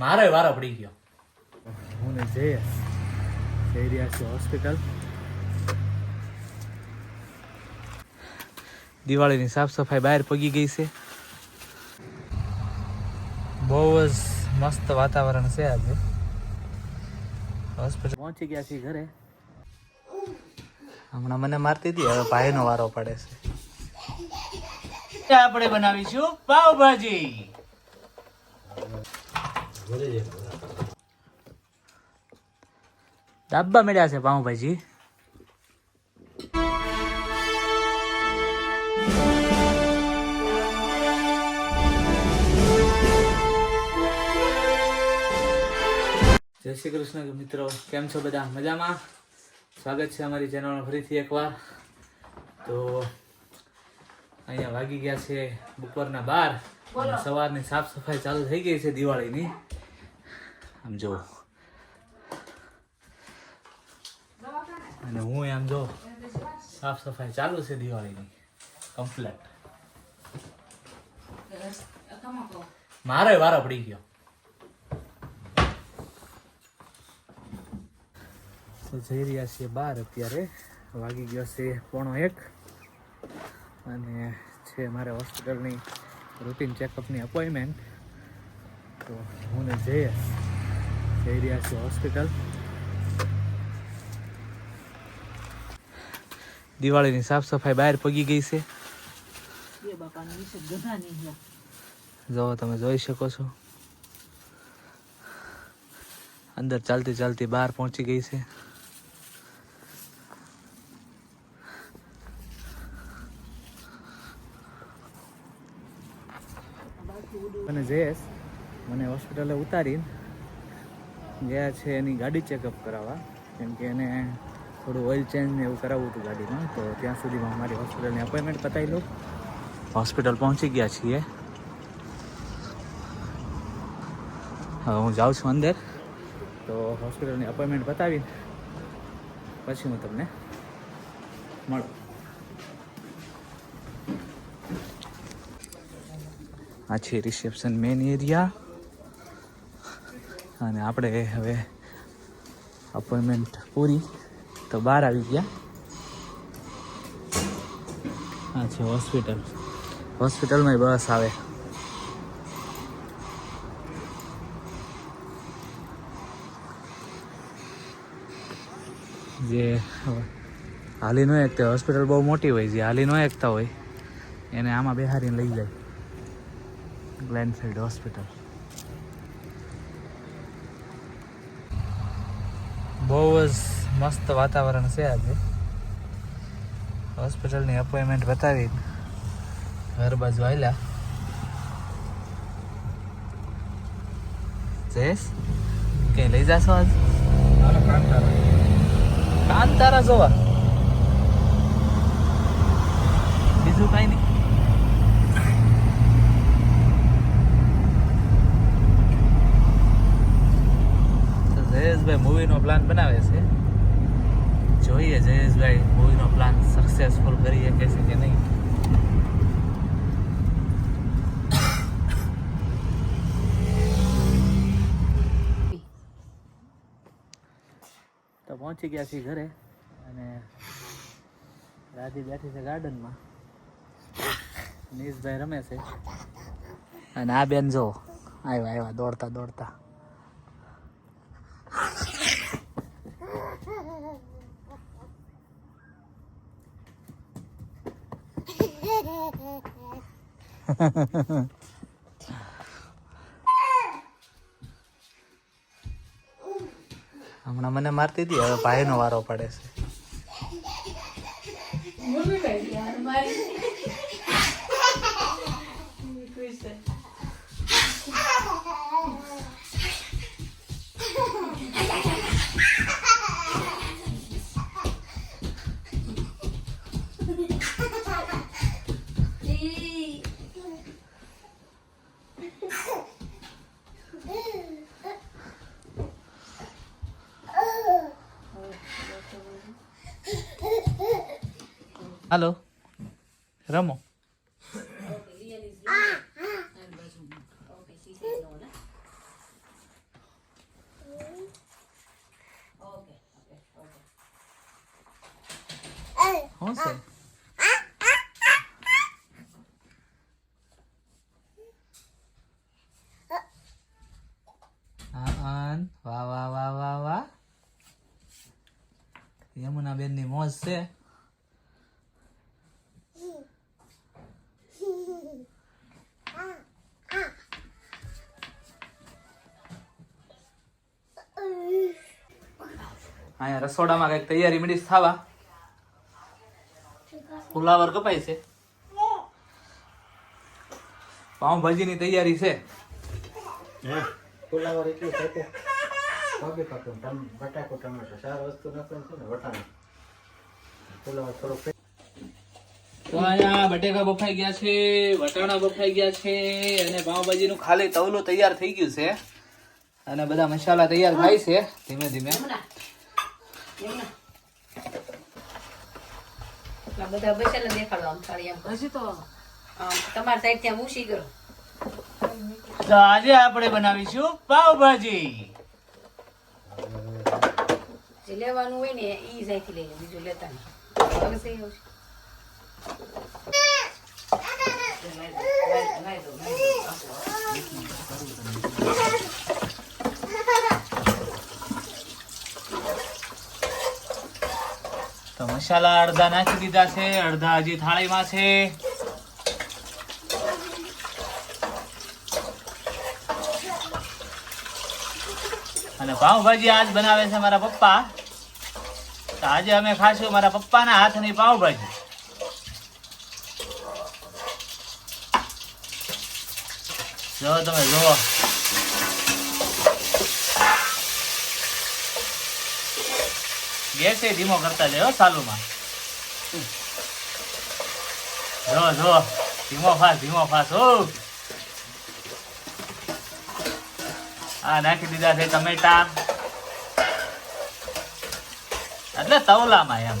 મારે વારો પડી ગયો. હું ને જયેશ જઈ રહ્યા છે હોસ્પિટલ દિવાળીની સાફ સફાઈ બહાર પગી ગઈ છે. બહુ જ મસ્ત વાતાવરણ છે આજે. હોસ્પિટલ પહોંચી ગયા છીએ ઘરે. હમણાં મને મારતી હતી હવે ભાઈનો વારો પડે છે. આપણે બનાવીશું પાવભાજી ડાબ્બા મળ્યા છે પાઉંભાજી જય શ્રી કૃષ્ણ મિત્રો કેમ છો બધા? મજામાં? સ્વાગત છે અમારી ચેનલમાં ફરીથી એકવાર. તો અહીંયા વાગી ગયા છે બપોરના બાર. સવારની સાફ સફાઈ ચાલુ થઈ ગઈ છે દિવાળીની. આમ જો. અને હું આમ જો સાફ સફાઈ ચાલુ છે દિવાળીની કમ્પ્લેટ મારે વારો પડી ગયો. તો જઈ રહ્યા છીએ બહાર અત્યારે. વાગી ગયો છે પોણો એક. અને છે મારે હોસ્પિટલની રૂટીન ચેકઅપની અપોઇન્ટમેન્ટ તો હું ને જયેશ જઈ રહ્યા છીએ હોસ્પિટલ દિવાળીની સાફ સફાઈ બહાર પગી ગઈ છે. જો તમે જોઈ શકો છો. અંદર ચાલતી ચાલતી બહાર પહોંચી ગઈ છે. અને જયેશ મને હોસ્પિટલે ઉતારીને ગયા છે એની ગાડી ચેકઅપ કરાવવા. કેમ કે એને થોડું ઓઇલ ચેન્જ ને એવું કરાવવું હતું ગાડીમાં, તો ત્યાં સુધીમાં મારી હોસ્પિટલની અપોઇન્ટમેન્ટ પતાવી લઉં હોસ્પિટલ પહોંચી ગયા છીએ. હવે હું જાઉં છું અંદર. તો હોસ્પિટલની અપોઇન્ટમેન્ટ પતાવીને પછી હું તમને મળું. આ છે રિસેપ્શન મેન એરિયા અને આપણે હવે અપોઇન્ટમેન્ટ પૂરી. તો બહાર આવી ગયા. આ છે હોસ્પિટલ હોસ્પિટલમાં બસ આવે. જે હાલી નો એકતા હોસ્પિટલ બહુ મોટી હોય, જે હાલી નો એકતા હોય. એને આમાં બેહારીને લઈ જાય. ગ્લેનફિલ્ડ હોસ્પિટલ બહુ જ મસ્ત વાતાવરણ છે આજે. હોસ્પિટલની અપોઇન્ટમેન્ટ બતાવી ઘર બાજુ આવેલા જયેશ કઈ લઈ જાશો આજ? કાન તારા જોવા. બીજું કઈ નહીં. જયેશભાઈ મૂવીનો પ્લાન બનાવે છે? જોઈએ જયેશભાઈ મૂવીનો પ્લાન સક્સેસફુલ કરી શકે છે કે નહીં? તો પહોંચી ગયા છીએ ઘરે અને રાધી બેઠી છે ગાર્ડનમાં. નીશભાઈ રમે છે. અને આ બેન જો આવ્યા આવ્યા દોડતા દોડતા. હમણાં મને મારતી હતી હવે ભાઈનો વારો પડે છે. હાલો. રમો. શું છે? આન વાહ વાહ વાહ વાહ વાહ. યમુના બેનની મોજ છે. અહીંયા રસોડામાં કંઈક તૈયારી મળી થવા? ફુલાવર કપાય છે. પાઉંભાજીની તૈયારી છે. ફુલાવર એટલું થાય કોબી પાકું ટમ બટાકો ટમેટો સાર વસ્તુ નાખવાનું છે ને વટાણા. ફુલાવર થોડુંક તો અહીંયા બટેકા બફાઈ ગયા છે વટાણા બફાઈ ગયા છે અને પાઉંભાજીનું ખાલી તવલું તૈયાર થઈ ગયું છે. અને બધા મસાલા તૈયાર થાય છે ધીમે ધીમે. બધા બચેલા દેખાડો આમ થાળી આમ હજી તો તમારી સાઈડ ત્યાં મૂસી કરો તો આજે આપણે બનાવીશું પાવભાજી. જે લેવાનું હોય ને એ સાઈડથી લઈ લે બીજું લેતા નહીં. હવે સહી આવશે લાઈ દો, લાઈ- લાઈ દો, લાઈ દો. તો મસાલા અડધા નાખી દીધા છે, અડધા હજી થાળીમાં છે. અને પાઉંભાજી આજ બનાવે છે મારા પપ્પા. તો આજે અમે ખાશું મારા પપ્પાના હાથની પાઉંભાજી. જો તમે જુઓ. ગેસે ધીમો કરતા જાય સાલુમાં. જો જો, ધીમો ફાસ ધીમો ફાસ, હો. આ નાખી દીધા છે ટમેટા એટલે તવલામાં એમ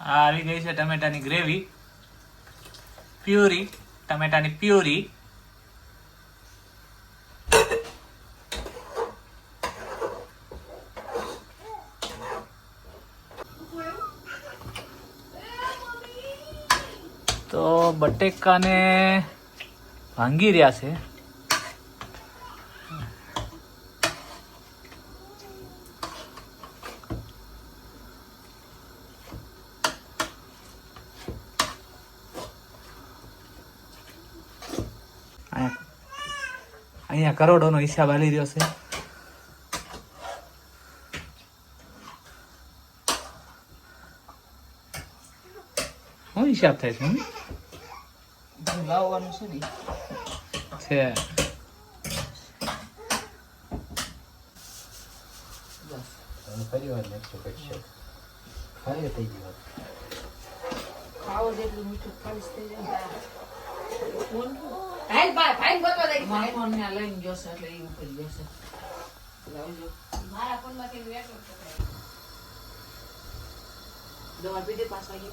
આ આવી ગઈ છે ટમેટાની ગ્રેવી. પ્યુરી ટમેટાની પ્યુરી. તો બટેકાને ભાંગી રહ્યા છે. અહીંયા કરોડોનો હિસાબ હાલી રહ્યો છે. શું હિસાબ થાય છે? લાવવાનું છે ને. છે. ખાલી થઈ ગયો ખાવો જેટલું મીઠું ખાલીશ થઈ જાય. ભાઈ ભાઈ ગોતવા દે. મારા ફોનમાં કેમ વેચો. દવા પીધે પાસ વાગી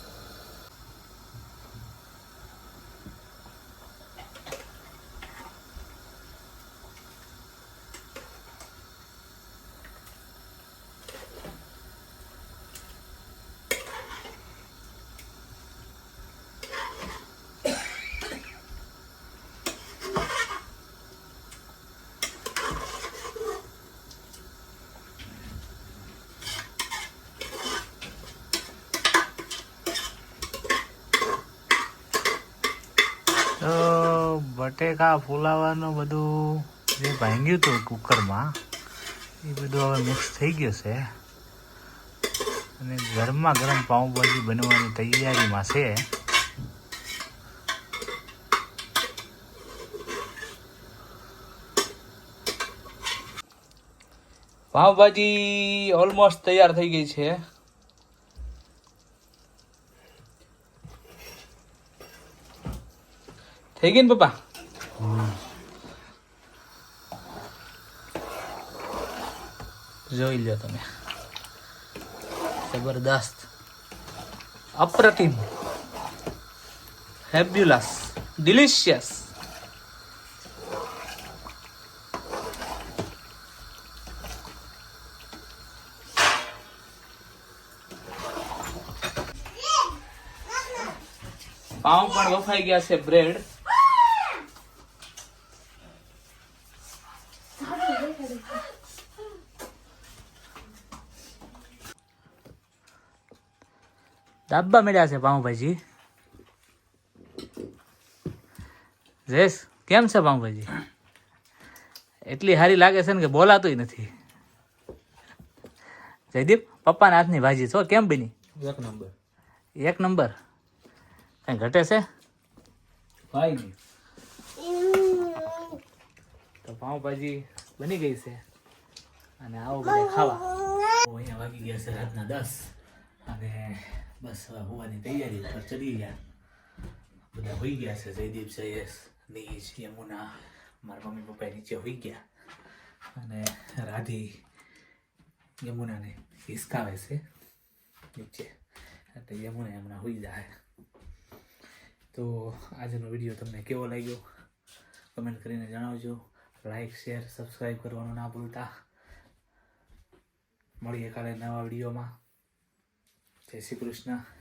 તો બટેકા, ફુલાવાનું બધું જે ભાંગ્યું હતું કુકરમાં, એ બધું હવે મિક્સ થઈ ગયું છે. અને ગરમા ગરમ પાઉંભાજી બનવાની તૈયારીમાં છે. પાઉંભાજી ઓલમોસ્ટ તૈયાર થઈ ગઈ છે. થઈ ગઈ ને પપ્પા? જોઈ લો તમે. જબરદસ્ત. અપ્રતિમ. હેબ્યુલસ ડિલિશિયસ પાઉં પણ વફાઈ ગયા છે બ્રેડ. દાબા મળ્યા છે પાઉંભાજી જયેશ કેમ છે પાઉંભાજી એટલી સારી લાગે છે ને કે બોલાતુંય નથી. જયદીપ પપ્પાના હાથની ભાજી છો? કેમ બની? એક નંબર. એક નંબર. કઈ ઘટે છે? તો પાઉંભાજી બની ગઈ છે. અને આવો બધા ખાવા. અહીંયા વાગી ગયા છે રાતના દસ. અને બસ, હવે હોવાની તૈયારી ઉપર ચડી ગયા. બધા હોઈ ગયા છે, જયદીપ જયેશ નીચ યમુના. મારા મમ્મી પપ્પા નીચે હોઈ ગયા. અને રાધી યમુનાને હિસકાવે છે. નીચે. એટલે યમુના હમણાં હોઈ જાય. તો આજનો વીડિયો તમને કેવો લાગ્યો? કમેન્ટ કરીને જણાવજો. લાઈક શેર સબસ્ક્રાઈબ કરવાનું ના ભૂલતા. મળીએ કાલે નવા વિડીયોમાં. જય શ્રી કૃષ્ણ.